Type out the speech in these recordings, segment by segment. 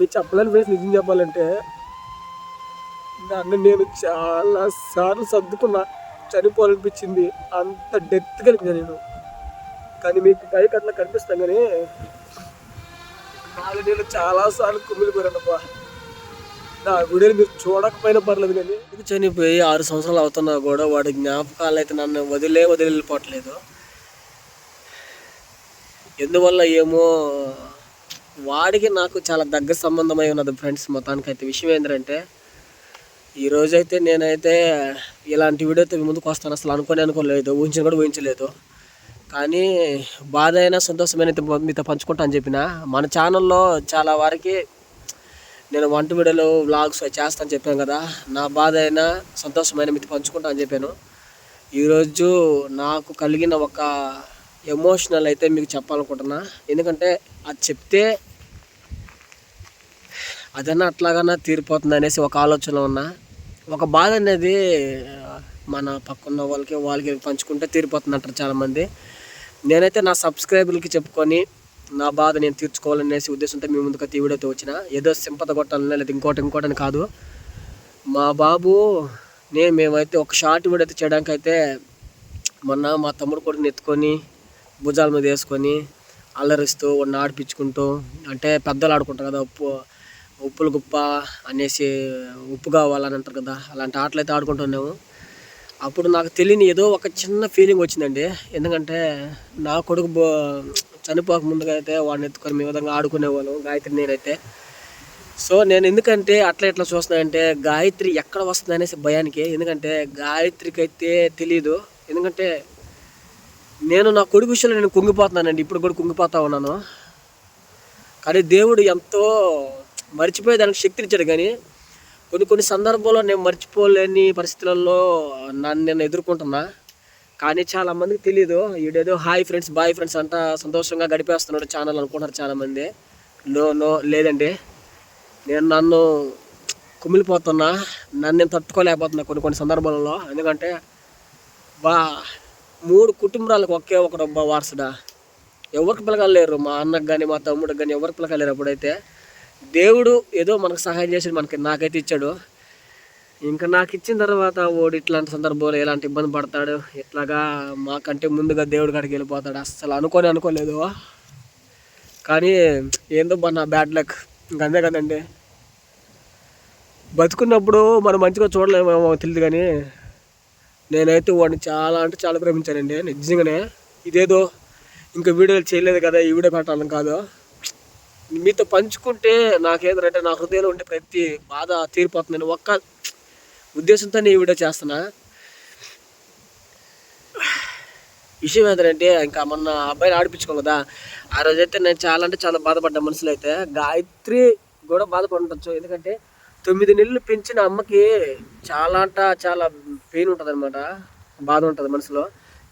మీకు చెప్పలేని ఫ్రెండ్స్ నిజం చెప్పాలంటే నన్ను నేను చాలా సార్లు సర్దుకున్నా చనిపోవాలనిపించింది అంత డెత్ కలిగిన నేను. కానీ మీకు పైకి అట్లా కనిపిస్తాం కానీ నాలుగు నేను చాలా సార్లు కుమిలిపోయానబ్బా నా గుడిని మీరు చూడకపోయినా పర్లేదు కానీ. చనిపోయి ఆరు సంవత్సరాలు అవుతున్నా కూడా వాడి జ్ఞాపకాలు అయితే నన్ను వదిలే వదిలిపోవట్లేదు. ఎందువల్ల ఏమో వాడికి నాకు చాలా దగ్గర సంబంధమై ఉన్నది ఫ్రెండ్స్ మొత్తానికి అయితే విషయం ఏంటంటే ఈరోజైతే నేనైతే ఇలాంటి వీడియోతో ముందుకు వస్తాను. అసలు అనుకోని అనుకోలేదు ఊహించిన కూడా ఊహించలేదు. కానీ బాధ అయినా సంతోషమైన అయితే మీతో పంచుకుంటా అని చెప్పిన మన ఛానల్లో చాలా వారికి నేను వంట వీడియోలు వ్లాగ్స్ చేస్తాను చెప్పాను కదా నా బాధ అయినా సంతోషమైన మీతో పంచుకుంటా అని చెప్పాను. ఈరోజు నాకు కలిగిన ఒక ఎమోషనల్ అయితే మీకు చెప్పాలనుకుంటున్నా. ఎందుకంటే అది చెప్తే అదన్నా అట్లాగన్నా తీరిపోతుంది అనేసి ఒక ఆలోచన ఉన్నా. ఒక బాధ అనేది మన పక్కన్న వాళ్ళకి వాళ్ళకి పంచుకుంటే తీరిపోతుంది అంటారు చాలామంది. నేనైతే నా సబ్స్క్రైబర్లకి చెప్పుకొని నా బాధ నేను తీర్చుకోవాలనేసి ఉద్దేశంతో మీ ముందుకు ఈ వీడియోతో వచ్చిన. ఏదో సింపత కొట్టాలని లేదా ఇంకోటి ఇంకోటి అని కాదు. మా బాబు నేను మేమైతే ఒక షార్ట్ వీడియో అయితే చేయడానికి అయితే మొన్న మా తమ్ముడు కొడుకుని ఎత్తుకొని భుజాల మీద వేసుకొని అల్లరిస్తూ వాడిని ఆడిపించుకుంటూ అంటే పెద్దలు ఆడుకుంటారు కదా ఉప్పు ఉప్పులు గుప్ప అనేసి ఉప్పు కావాలని అంటారు కదా అలాంటి ఆటలు అయితే ఆడుకుంటున్నాము అప్పుడు నాకు తెలియని ఏదో ఒక చిన్న ఫీలింగ్ వచ్చిందండి. ఎందుకంటే నా కొడుకు బో చనిపోక ముందుగా అయితే వాడిని ఎత్తుకొని మీ విధంగా ఆడుకునేవాళ్ళం గాయత్రి నేనైతే. సో నేను ఎందుకంటే అట్లా ఇట్లా చూస్తున్నానంటే గాయత్రి ఎక్కడ వస్తుంది అనేసి భయానికి. ఎందుకంటే గాయత్రికి అయితే తెలియదు ఎందుకంటే నేను నా కొడుకు విషయంలో నేను కుంగిపోతున్నానండి. ఇప్పుడు కూడా కుంగిపోతా ఉన్నాను. కానీ దేవుడు ఎంతో మర్చిపోయే దానికి శక్తిని ఇచ్చాడు కానీ కొన్ని కొన్ని సందర్భాల్లో నేను మర్చిపోలేని పరిస్థితులలో నన్ను నేను ఎదుర్కొంటున్నా. కానీ చాలా మందికి తెలియదు ఈడేదో హాయ్ ఫ్రెండ్స్ బాయ్ ఫ్రెండ్స్ అంతా సంతోషంగా గడిపేస్తున్నాడు ఛానల్ అనుకుంటారు చాలామంది. నో నో లేదండి. నేను నన్ను కుమిలిపోతున్నా. నన్ను నేను తట్టుకోలేకపోతున్నా కొన్ని కొన్ని సందర్భాలలో. ఎందుకంటే బా మూడు కుటుంబాలకు ఒకే ఒకడు వారసుడా. ఎవరికి పిలగలేరు మా అన్నకు కానీ మా తమ్ముడికి కానీ ఎవరికి పిలగలేరు అప్పుడైతే. దేవుడు ఏదో మనకు సహాయం చేసి మనకి నాకైతే ఇచ్చాడు. ఇంకా నాకు ఇచ్చిన తర్వాత ఓడి ఇట్లాంటి సందర్భంలో ఎలాంటి ఇబ్బంది పడతాడు? ఇట్లాగా మాకంటే ముందుగా దేవుడి కాడికి వెళ్ళిపోతాడు? అస్సలు అనుకొని అనుకోలేదు. కానీ ఏందో మన బ్యాడ్ లక్. ఇంక అంతే కదండి. బతుకున్నప్పుడు మనం మంచిగా చూడలేమేమో తెలియదు కానీ నేనైతే వాడిని చాలా అంటే చాలా ప్రేమించానండి నిజంగానే. ఇదేదో ఇంకా వీడియోలు చేయలేదు కదా ఈ వీడియో పెట్టాలని కాదు. మీతో పంచుకుంటే నాకేంటంటే నా హృదయంలో ఉండే ప్రతి బాధ తీరిపోతుందని ఒక్క ఉద్దేశంతో నేను వీడియో చేస్తున్నా. విషయం ఏంటంటే ఇంకా మొన్న అబ్బాయిని ఆడిపించుకోం కదా. ఆ రోజైతే నేను చాలా అంటే చాలా బాధపడ్డా మనసులో అయితే. గాయత్రి కూడా బాధపడుండొచ్చు. ఎందుకంటే తొమ్మిది నెలలు పెంచిన అమ్మకి చాలా అంట చాలా పెయిన్ ఉంటుంది అనమాట బాధ ఉంటుంది మనసులో.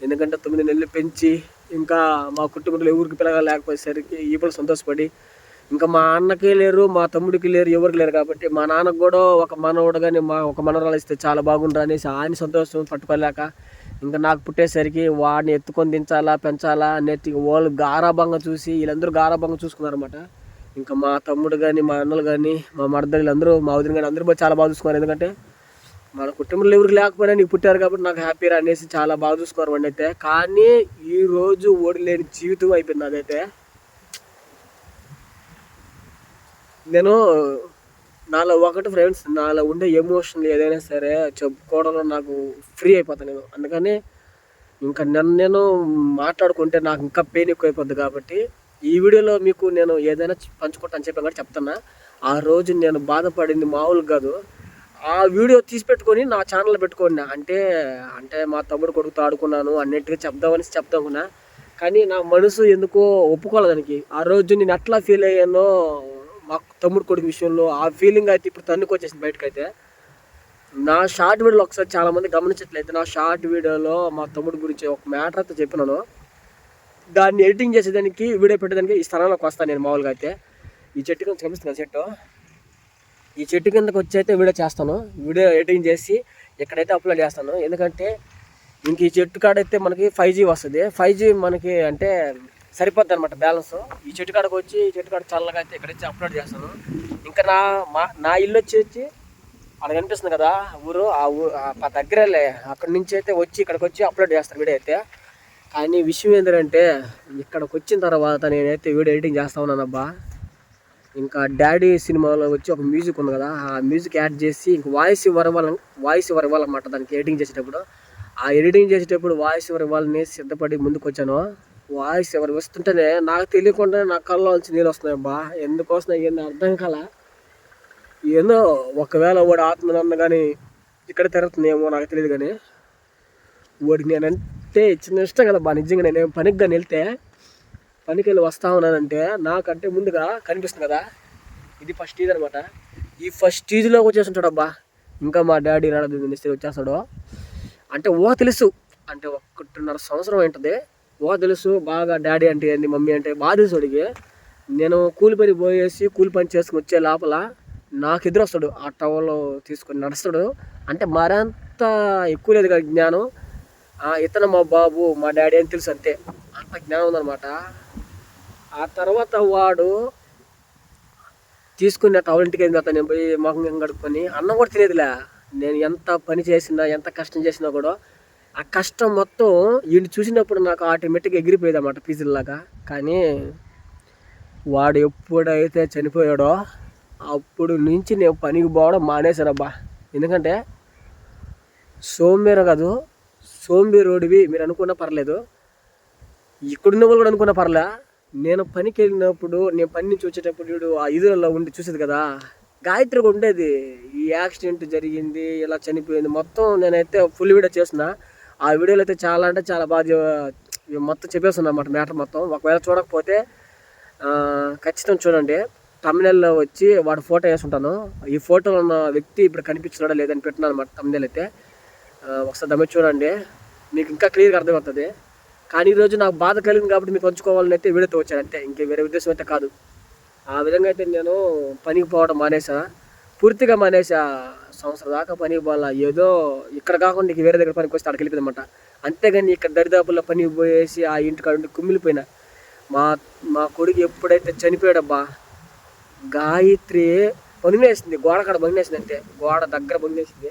ఎందుకంటే తొమ్మిది నెలలు పెంచి ఇంకా మా కుటుంబంలో ఎవరికి పిల్లగా లేకపోయేసరికి ఇప్పుడు సంతోషపడి ఇంకా మా అన్నకి లేరు మా తమ్ముడికి లేరు ఎవరికి లేరు కాబట్టి మా నాన్నకు కూడా ఒక మనవడు కానీ మా ఒక మనవరాలు ఇస్తే చాలా బాగుండ్రు అనేసి ఆయన సంతోషం పట్టుకోలేక ఇంకా నాకు పుట్టేసరికి వాడిని ఎత్తుకొని దించాలా పెంచాలా అనేది వాళ్ళు గారాభంగా చూసి వీళ్ళందరూ గారాభంగా చూసుకున్నారన్నమాట. ఇంకా మా తమ్ముడు కానీ మా అన్నలు కానీ మా మరదలు వీళ్ళందరూ మా వదిన కానీ అందరూ చాలా బాగా చూసుకున్నారు. ఎందుకంటే మన కుటుంబంలో ఎవరికి లేకపోయినా నీకు పుట్టారు కాబట్టి నాకు హ్యాపీరా అనేసి చాలా బాగా చూసుకున్నారు వాడిని అయితే కానీ ఈ రోజు ఓడిలేని జీవితం అయిపోయింది అదైతే నేను నాలో ఒకటి ఫ్రెండ్స్ నాలో ఉండే ఎమోషన్లు ఏదైనా సరే చెప్పుకోవడంలో నాకు ఫ్రీ అయిపోతాను నేను. అందుకని ఇంకా నన్ను నేను మాట్లాడుకుంటే నాకు ఇంకా పెయిన్ ఎక్కువ అయిపోద్ది కాబట్టి ఈ వీడియోలో మీకు నేను ఏదైనా పంచుకుంటాను చెప్పాను కూడా చెప్తున్నా. ఆ రోజు నేను బాధపడింది మామూలుగా కాదు. ఆ వీడియో తీసి పెట్టుకొని నా ఛానల్ పెట్టుకోండి. అంటే అంటే మా తమ్ముడు కొడుకుతో ఆడుకున్నాను అన్నిటికీ చెప్దామని చెప్దామన్నా కానీ నా మనసు ఎందుకో ఒప్పుకోలేదు దానికి. ఆ రోజు నేను ఎట్లా ఫీల్ అయ్యానో మా తమ్ముడు కొడుకు విషయంలో ఆ ఫీలింగ్ అయితే ఇప్పుడు తన్నుకు వచ్చేసింది బయటకైతే. నా షార్ట్ వీడియోలో ఒకసారి చాలా మంది గమనించట్లయితే నా షార్ట్ వీడియోలో మా తమ్ముడు గురించి ఒక మ్యాటర్ అయితే చెప్పినాను. దాన్ని ఎడిటింగ్ చేసేదానికి వీడియో పెట్టేదానికి ఈ స్థలంలోకి వస్తాను నేను మామూలుగా అయితే. ఈ చెట్టు కింద కనిపిస్తుంది చెట్టు. ఈ చెట్టు కిందకి వచ్చి అయితే వీడియో చేస్తాను. వీడియో ఎడిటింగ్ చేసి ఎక్కడైతే అప్లోడ్ చేస్తాను. ఎందుకంటే ఇంక ఈ చెట్టు కాడైతే మనకి ఫైవ్ జీ వస్తుంది. ఫైవ్ జీ మనకి అంటే సరిపోద్ది అనమాట బ్యాలెన్స్. ఈ చెట్టు కాడకు వచ్చి ఈ చెట్టు కాడ చల్లగా అయితే ఇక్కడ వచ్చి అప్లోడ్ చేస్తాను. ఇంకా నా మా నా ఇల్లు వచ్చి వచ్చి అక్కడ కనిపిస్తుంది కదా ఊరు ఆ ఊరు ఆ దగ్గరలే. అక్కడి నుంచి అయితే వచ్చి ఇక్కడికి వచ్చి అప్లోడ్ చేస్తాను వీడియో అయితే. కానీ విషయం ఏంటంటే ఇక్కడికి వచ్చిన తర్వాత నేనైతే వీడియో ఎడిటింగ్ చేస్తా ఉన్నానబ్బా ఇంకా డాడీ సినిమాలో వచ్చి ఒక మ్యూజిక్ ఉంది కదా ఆ మ్యూజిక్ యాడ్ చేసి ఇంక వాయిస్ ఇవ్వడం వల్ల వాయిస్ ఇవ్వడం దానికి ఎడిటింగ్ చేసేటప్పుడు. ఆ ఎడిటింగ్ చేసేటప్పుడు వాయిస్ ఇవ్వడం వాళ్ళని సిద్ధపడి ముందుకు వచ్చాను వాయిస్ ఎవరు వస్తుంటేనే నాకు తెలియకుండానే నా కళ్ళ నుంచి నీళ్ళు వస్తున్నాయి అబ్బా. ఎందుకు వస్తున్నాయి ఏంది అర్థం కల? ఏందో ఒకవేళ వాడు ఆత్మ కానీ ఇక్కడ తిరుగుతుందేమో నాకు తెలియదు కానీ వాడికి నేనంటే చిన్న ఇష్టం కదా బా నిజంగా నేను పనికి కానీ వెళ్తే పనికి వెళ్ళి వస్తా ఉన్నానంటే నాకంటే ముందుగా కనిపిస్తుంది కదా. ఇది ఫస్ట్ ఈజ్ అనమాట ఈ ఫస్ట్ ఈజ్లోకి వచ్చేస్తుంటాడు అబ్బా. ఇంకా మా డాడీ రాడదు వచ్చేస్తాడు. అంటే ఓ తెలుసు. అంటే ఒకటిన్నర సంవత్సరం ఏంటది ఓ తెలుసు బాగా డాడీ అంటే ఏంది మమ్మీ అంటే బాగా తెలుసు వాడికి. నేను కూలి పని పోయేసి కూలి పని చేసుకుని వచ్చే లోపల నాకు ఎదురు వస్తాడు ఆ టవర్లో తీసుకొని నడుస్తాడు. అంటే మరంత ఎక్కువ లేదు కదా జ్ఞానం. ఇతను మా బాబు మా డాడీ అని తెలుసు అంతే. అంత జ్ఞానం ఉందన్నమాట. ఆ తర్వాత వాడు తీసుకున్న టవల్ ఇంటికి వెళ్ళిన తర్వాత నేను పోయి మొహం కడుక్కొని అన్నం కూడా తినేదిలే. నేను ఎంత పని చేసినా ఎంత కష్టం చేసినా కూడా ఆ కష్టం మొత్తం వీడిని చూసినప్పుడు నాకు ఆటోమేటిక్గా ఎగిరిపోయేది అన్నమాట పీజుల్లాగా కానీ వాడు ఎప్పుడైతే చనిపోయాడో అప్పుడు నుంచి నేను పనికి పోవడం మానేశానబ్బా. ఎందుకంటే సోంబేర కాదు సోంబేరోడివి మీరు అనుకున్నా పర్లేదు. ఇక్కడున్న వాళ్ళు కూడా అనుకున్నా పర్లే. నేను పనికి వెళ్ళినప్పుడు నేను పని నుంచి వచ్చేటప్పుడు వీడు ఆ ఇదులలో ఉండి చూసేది కదా. గాయత్రిగా ఉండేది. ఈ యాక్సిడెంట్ జరిగింది ఇలా చనిపోయింది. మొత్తం నేనైతే ఫుల్ వీడియో చేసిన ఆ వీడియోలు అయితే చాలా అంటే చాలా బాగా మొత్తం చెప్పేసి అన్నమాట మ్యాటర్ మొత్తం. ఒకవేళ చూడకపోతే ఖచ్చితంగా చూడండి. తమిళలో వచ్చి వాడు ఫోటో వేసుంటాను. ఈ ఫోటోలో ఉన్న వ్యక్తి ఇప్పుడు కనిపించినాడా లేదని పెట్టినాను అనమాట తమిళ అయితే. ఒకసారి దమ్మె చూడండి. మీకు ఇంకా క్లియర్గా అర్థమవుతుంది. కానీ ఈరోజు నాకు బాధ కలిగింది కాబట్టి మీకు పంచుకోవాలని అయితే వీడియోతో వచ్చాను. అంతే. ఇంకే వేరే ఉద్దేశం అయితే కాదు. ఆ విధంగా అయితే నేను పనికి పోవడం మానేసా. పూర్తిగా మానేసా. సంవత్సరం దాకా పని ఇవ్వాలా? ఏదో ఇక్కడ కాకుండా నీకు వేరే దగ్గర పనికి వస్తే అక్కడికి వెళ్ళిపోయిందన్నమాట అంతేగాని ఇక్కడ దరిదాపుల్లో పనికి పోయేసి ఆ ఇంటికాడ ఉండి కుమ్మిలిపోయినా. మా మా కొడుకు ఎప్పుడైతే చనిపోయాడబ్బా గాయత్రి పొంగినేసింది గోడ కాడ పొంగినేసింది అంతే. గోడ దగ్గర పొంగినేసింది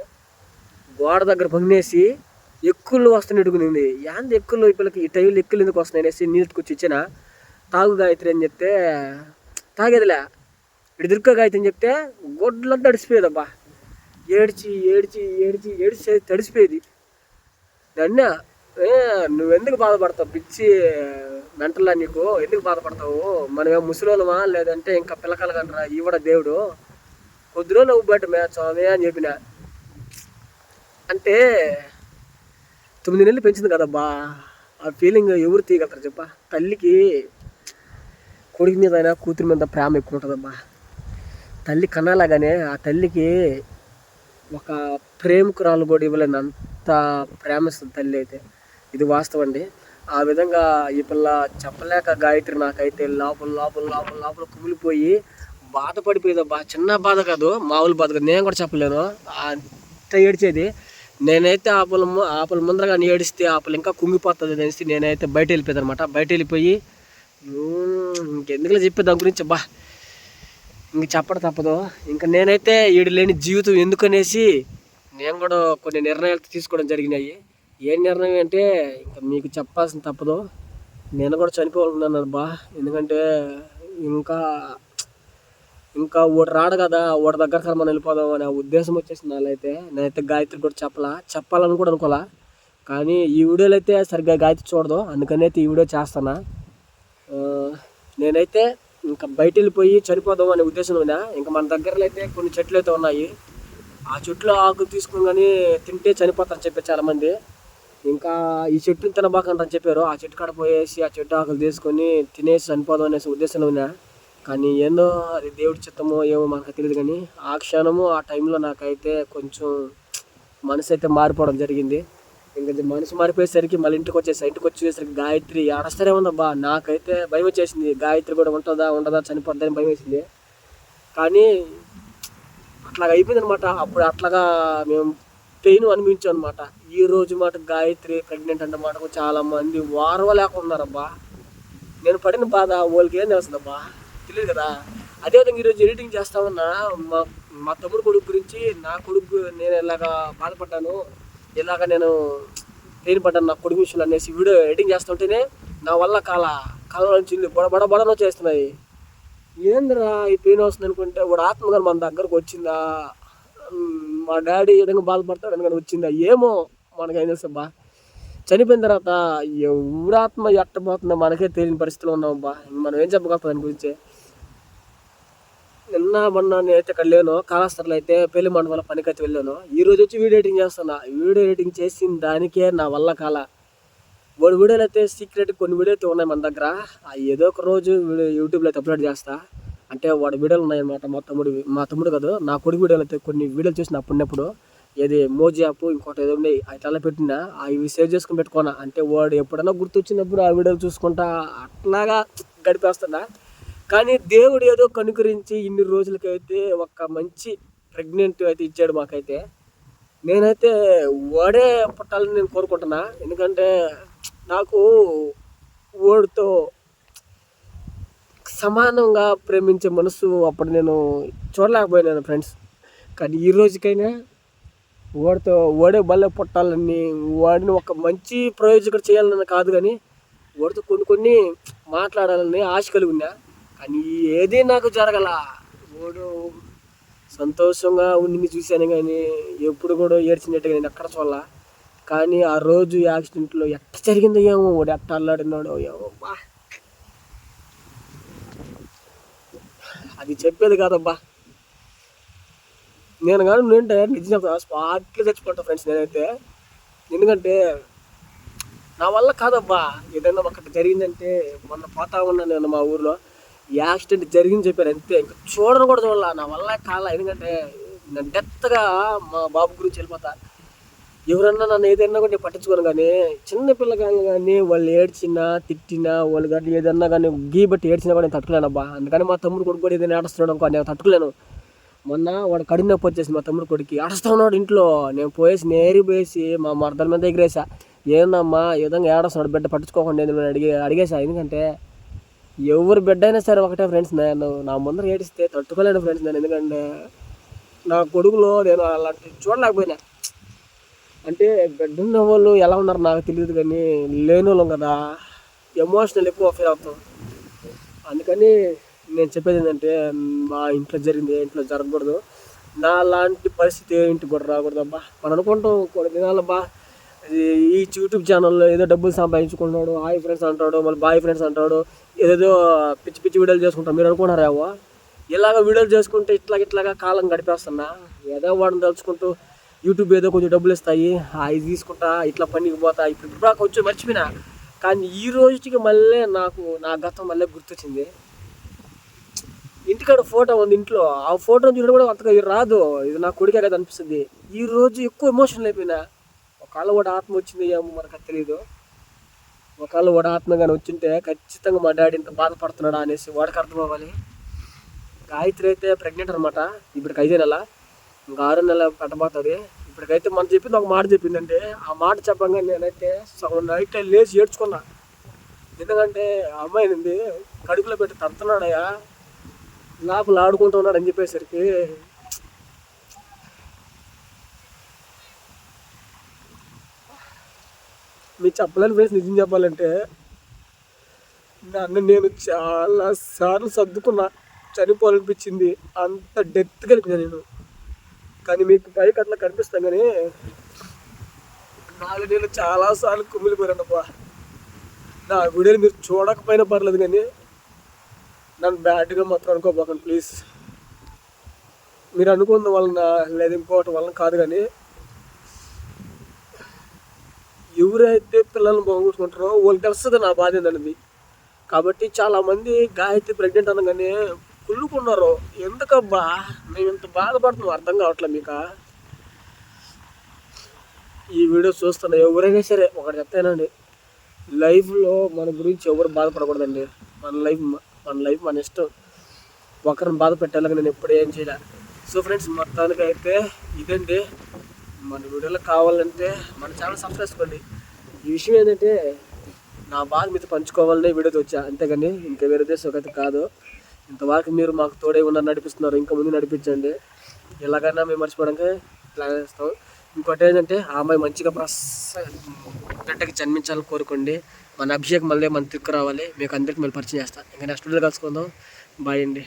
గోడ దగ్గర పొంగినేసి ఎక్కులు వస్తున్నాయి ఎడుగునింది యాంది ఎక్కుళ్ళు? ఈ పిల్లకి ఈ టైంలో ఎక్కులు ఎందుకు వస్తున్నాయి అనేసి నీటికి వచ్చి ఇచ్చిన? తాగు గాయత్రి అని చెప్తే తాగేదిలే. ఇటు దుర్గ గాయత్రి అని చెప్తే గొడ్లంతా అడిసిపోయేదబ్బా. ఏడ్చి ఏడ్చి ఏడ్చి ఏడ్చి తడిసిపోయేది. దాన్ని ఏ నువ్వెందుకు బాధపడతావు? పిచ్చి మెంటల్లా నీకు? ఎందుకు బాధపడతావు? మనమే ముసలోళ్ళమా? లేదంటే ఇంకా పిల్లకాయలు కంటారా ఈవడ దేవుడు. కొద్ది రోజులు బయట మేచామే అని చెప్పిన. అంటే తొమ్మిది నెలలు పెంచింది కదబ్బా ఆ ఫీలింగ్ ఎవరు తీయగలుగుతారు చెప్పా? తల్లికి కొడుకు మీద అయినా కూతురి మీద ప్రేమ ఎక్కువ ఉంటుందబ్బా. తల్లి కన్నాలాగానే ఆ తల్లికి ఒక ప్రేమకురాలు కూడా ఇవ్వలేని అంత ప్రేమిస్తుంది తల్లి అయితే. ఇది వాస్తవం అండి. ఆ విధంగా ఈ పిల్ల చెప్పలేక గాయత్రి నాకైతే లోపల లోపల లోపల లోపల కుమిలిపోయి బాధపడిపోయేదబ్బా. చిన్న బాధ కాదు మామూలు బాధ కాదు. నేను కూడా చెప్పలేను. అంత ఏడ్చేది. నేనైతే ఆపల ఆపల ముందర కానీ ఏడిస్తే ఆపలు ఇంకా కుంగిపోతుంది అనేసి నేనైతే బయట వెళ్ళిపోయాను అనమాట బయట వెళ్ళిపోయి ఇంకెందుకులో చెప్పి దాని గురించి బా ఇంక చెప్పడం తప్పదు. ఇంకా నేనైతే వీడు లేని జీవితం ఎందుకనేసి నేను కూడా కొన్ని నిర్ణయాలు తీసుకోవడం జరిగినాయి. ఏ నిర్ణయం అంటే ఇంకా మీకు చెప్పాల్సిన తప్పదు. నేను కూడా చనిపోవాలన్నాను అబ్బా. ఎందుకంటే ఇంకా ఇంకా ఒకటి రాడు కదా ఒకటి దగ్గర మనం వెళ్ళిపోదాం అనే ఉద్దేశం వచ్చేసింది నాలైతే. నేనైతే గాయత్రి కూడా చెప్పాలా చెప్పాలని కూడా అనుకోవాలా కానీ ఈ వీడియోలు అయితే సరిగ్గా గాయత్రి చూడదు. అందుకని అయితే ఈ వీడియో చేస్తానా. నేనైతే ఇంకా బయట వెళ్ళిపోయి చనిపోదాం అనే ఉద్దేశం ఉందా? ఇంకా మన దగ్గరలో అయితే కొన్ని చెట్లు అయితే ఉన్నాయి. ఆ చెట్లు ఆకులు తీసుకుని కానీ తింటే చనిపోతారని చెప్పారు చాలామంది. ఇంకా ఈ చెట్టుని తినబాకంటారని చెప్పారు. ఆ చెట్టు కాడ పోయేసి ఆ చెట్టు ఆకులు తీసుకొని తినేసి చనిపోదాం అనేసి ఉద్దేశంలో ఉన్నా కానీ ఏందో అది దేవుడి చిత్తమో ఏమో మనకు తెలియదు కానీ ఆ క్షణము ఆ టైంలో నాకైతే కొంచెం మనసు అయితే మారిపోవడం జరిగింది. ఇంకా మనసు మారిపోయేసరికి మళ్ళీ ఇంటికి వచ్చేసి ఇంటికి వచ్చేసరికి గాయత్రి ఆడస్తారే ఉందబ్బా నాకైతే భయం వచ్చేసింది. గాయత్రి కూడా ఉంటుందా ఉండదా చనిపోద్దని భయం వేసింది. కానీ అట్లాగా అయిపోయింది అనమాట అప్పుడు అట్లాగా మేము పెయిన్ అనిపించాం అనమాట ఈ రోజు మాట గాయత్రి ప్రెగ్నెంట్ అంటే మాట చాలా మంది వారవలేకున్నారబ్బా. నేను పడిన బాధ వాళ్ళకి ఏం తెలుస్తుందబ్బా? తెలియదు కదా. అదేవిధంగా ఈరోజు ఎడిటింగ్ చేస్తామన్నా మా మా తమ్ముడు కొడుకు గురించి నా కొడుకు నేను ఇలాగా బాధపడ్డాను ఇలాగ నేను పెయిన్ పడ్డాను నా కొడుకు విషయంలో అనేసి వీడియో ఎడిటింగ్ చేస్తుంటేనే నా వల్ల కాల కాల నుంచి బడ బడ బడలో చేస్తున్నాయి ఏందిరా ఈ పెయిన్ వస్తుంది అనుకుంటే వాడు ఆత్మగారు మన దగ్గరకు వచ్చిందా? మా డాడీ ఏ విధంగా బాధపడతాడు అనుకుని వచ్చిందా? ఏమో మనకేం తెలుసు బా చనిపోయిన తర్వాత ఎవరాత్మ ఆత్మ ఎట్టబోతుందో మనకే తెలియని పరిస్థితిలో ఉన్నాం బా. మనం ఏం చెప్పగలుగుతాం దాని గురించి? నిన్న మొన్న నేనైతే ఇక్కడ లేను. కాళాస్తర్లో అయితే పెళ్ళి మండపాల పనికైతే వెళ్ళాను. ఈ రోజు వచ్చి వీడియో ఎడిటింగ్ చేస్తున్నా. వీడియో ఎడిటింగ్ చేసిన దానికే నా వల్ల కాల. వాడు వీడియోలు అయితే సీక్రెట్ కొన్ని వీడియో అయితే ఉన్నాయి మన దగ్గర. ఏదో ఒక రోజు వీడియో యూట్యూబ్లో అయితే అప్లోడ్ చేస్తా. అంటే వాడు వీడియోలు ఉన్నాయన్నమాట మా తమ్ముడు మా తమ్ముడు కాదు నా కొడుకు వీడియోలు అయితే కొన్ని వీడియోలు చూసిన అప్పుడున్నప్పుడు. ఏది మోజీ యాప్ ఇంకోటి ఏదో ఉన్నాయి అట్లా పెట్టినా అవి సేవ్ చేసుకుని పెట్టుకున్నా అంటే వాడు ఎప్పుడైనా గుర్తొచ్చినప్పుడు ఆ వీడియోలు చూసుకుంటా అట్లాగా గడిపేస్తున్నా. కానీ దేవుడు ఏదో కనుకరించి ఇన్ని రోజులకైతే ఒక మంచి ప్రెగ్నెంట్ అయితే ఇచ్చాడు మాకైతే. నేనైతే వాడే పుట్టాలని నేను కోరుకుంటున్నా. ఎందుకంటే నాకు వాడితో సమానంగా ప్రేమించే మనసు అప్పుడు నేను చూడలేకపోయినాను ఫ్రెండ్స్ కానీ ఈ రోజుకైనా వాడితో వాడే బల్ల పుట్టాలని వాడిని ఒక మంచి ప్రయోజకుడు చేయాలని కాదు కానీ వాడితో కొన్ని కొన్ని మాట్లాడాలని ఆశ కలిగి ఉన్నా. కానీ ఏది నాకు జరగల. ఓడు సంతోషంగా ఉండి చూశాను కానీ ఎప్పుడు కూడా ఏడ్చినట్టుగా నేను ఎక్కడ చూడాల. కానీ ఆ రోజు యాక్సిడెంట్లో ఎట్ట జరిగిందో ఏమో వాడు ఎట్ట అల్లాడినాడో ఏమో బా. అది చెప్పేది కాదబ్బా. నేను కానీ నేంటే నిజం స్పాట్లో చచ్చిపోతా ఫ్రెండ్స్ నేనైతే. ఎందుకంటే నా వల్ల కాదబ్బా. ఏదైనా ఒకటి జరిగిందంటే మొన్న పోతా ఉన్నా నేను మా ఊర్లో. యాక్సిడెంట్ జరిగింది చెప్పారు అంతే. ఇంకా చూడను కూడా చూడాల. నా వల్ల కాల ఎందుకంటే నేను డెత్గా మా బాబు గురించి వెళ్ళిపోతా. ఎవరన్నా నన్ను ఏదైనా కూడా నేను పట్టించుకోను కానీ చిన్న పిల్లగాని కానీ వాళ్ళు ఏడ్చినా తిట్టినా వాళ్ళు కానీ ఏదన్నా కానీ గీ బట్టి ఏడ్చినా కూడా నేను తట్టుకోలేనబ్బా అందుకని మా తమ్ముడు కొడుకు కూడా ఏదైనా ఆడస్తున్నాడు అనుకో నేను తట్టుకోలేను. మొన్న వాడు కడిగి నొప్పి వచ్చేసి మా తమ్ముడు కొడుకు ఏడుస్తా ఉన్నాడు ఇంట్లో. నేను పోయేసి నేరు పోయేసి మా మరదల మీద ఎగిరేసా. ఏందమ్మా ఈ ఏడస్తున్నాడు బిడ్డ పట్టించుకోకుండా నేను అడిగి అడిగేసా. ఎందుకంటే ఎవరు బిడ్డ అయినా సరే ఒకటే ఫ్రెండ్స్ నేను నా ముందర ఏడిస్తే తట్టుకోలేను ఫ్రెండ్స్ నేను. ఎందుకంటే నా కొడుకులో నేను అలాంటి చూడలేకపోయినా. అంటే బిడ్డ ఉన్న వాళ్ళు ఎలా ఉన్నారు నాకు తెలియదు కానీ లేని వాళ్ళం కదా ఎమోషనల్ ఎక్కువ ఫీల్ అవుతాం. అందుకని నేను చెప్పేది ఏంటంటే మా ఇంట్లో జరిగింది ఇంట్లో జరగకూడదు. నా లాంటి పరిస్థితి ఇంటికి కూడా రాకూడదు అబ్బా మనం అనుకుంటాం కొన్ని దినాలబ్బా ఈ యూట్యూబ్ ఛానల్లో ఏదో డబ్బులు సంపాదించుకుంటున్నాడు హాయ్ ఫ్రెండ్స్ అంటాడు మళ్ళీ బాయ్ ఫ్రెండ్స్ అంటాడు ఏదేదో పిచ్చి పిచ్చి వీడియోలు చేసుకుంటాం. మీరు అనుకుంటారేమో ఇలాగ వీడియోలు చేసుకుంటే ఇట్లాగ ఇట్లాగా కాలం గడిపేస్తున్నా ఏదో వాడిని తలుచుకుంటూ యూట్యూబ్ ఏదో కొంచెం డబ్బులు ఇస్తాయి అవి తీసుకుంటా ఇట్లా పనికి పోతా ఇప్పుడు ఇప్పుడు దాకా కొంచెం మర్చిపోయినా. కానీ ఈ రోజుకి మళ్ళీ నాకు నా గతం మళ్ళీ గుర్తొచ్చింది. ఇంటికాడ ఫోటో ఉంది ఇంట్లో. ఆ ఫోటో చూడడం కూడా అంతగా రాదు. ఇది నా కొడుకే కదా అనిపిస్తుంది. ఈ రోజు ఎక్కువ ఎమోషనల్ అయిపోయినా. ఒకవేళ వాడు ఆత్మ వచ్చింది ఏమో మనకు తెలియదు ఒకవేళ వాడు ఆత్మ కానీ వచ్చింటే ఖచ్చితంగా మా డాడీ ఇంత బాధపడుతున్నాడా అనేసి వాడికి అర్థం అవ్వాలి. గాయత్రి అయితే ప్రెగ్నెంట్ అనమాట ఇప్పటికి ఐదే నెల. ఇంకా ఆరో నెల పెట్టబోతుంది. ఇప్పటికైతే మనం చెప్పింది ఒక మాట చెప్పిందంటే ఆ మాట చెప్పంగా నేనైతే సగం నైట్ లేచి ఏడ్చుకున్నా. ఎందుకంటే ఆ అమ్మాయి కడుపులో పెట్టి తంతున్నాడయ్యా లోపల ఆడుకుంటూ ఉన్నాడు అని చెప్పేసరికి మీరు చెప్పలేని ఫ్రెండ్స్ నిజం చెప్పాలంటే నన్ను నేను చాలా సార్లు సర్దుకున్నా చనిపోవాలనిపించింది అంత డెత్ కలిపిన నేను. కానీ మీకు పైకి అట్లా కనిపిస్తాం కానీ నాలుగు నేను చాలాసార్లు కుమిలిపోయానబ్బా. నా వీడియోని మీరు చూడకపోయినా పర్లేదు కానీ నన్ను బ్యాడ్గా మాత్రం అనుకోబోకండి ప్లీజ్. మీరు అనుకున్న వలన లేదు ఇంకోటి వలన కాదు కానీ ఎవరైతే పిల్లల్ని పోగొట్టుకుంటారో వాళ్ళకి తెలుస్తుంది నా బాధ ఏంటనేది కాబట్టి చాలామంది గాయత్రి ప్రెగ్నెంట్ అనగానే కుళ్ళుకున్నారు ఎందుకబ్బా మేము ఇంత బాధపడుతున్నాం అర్థం కావట్లే మీకు. ఈ వీడియో చూస్తున్న ఎవరైనా సరే ఒకటి చెప్తానండి లైఫ్లో మన గురించి ఎవరు బాధపడకూడదండి. మన లైఫ్ మన లైఫ్ మన ఇష్టం. ఒకరిని బాధ పెట్టాలని నేను ఎప్పుడు ఏం చేయలే. సో ఫ్రెండ్స్ మొత్తానికి అయితే ఇదండి. మన వీడియోలో కావాలంటే మన ఛానల్ సబ్స్క్రైబ్ చేసుకోండి. ఈ విషయం ఏంటంటే నా బాధ మీతో పంచుకోవాలనే వీడియోతో వచ్చా. అంతేగాని ఇంకా వేరే దేశం ఒకటి కాదు. ఇంతవరకు మీరు మాకు తోడే ఉన్నారు నడిపిస్తున్నారు. ఇంకా ముందు నడిపించండి. ఎలాగైనా మేము మర్చిపోవడానికి ప్లాన్ చేస్తాం. ఇంకోటి ఏంటంటే ఆ అమ్మాయి మంచిగా ప్రస్ బిడ్డకి జన్మించాలని కోరుకోండి. మన అభిషేక్ మళ్ళీ మన తిక్కు రావాలి. మీకు అందరికి మళ్ళీ పరిచయం చేస్తాను ఇంకా నెక్స్ట్ వీడియో కలుసుకుందాం. బాయ్ అండి.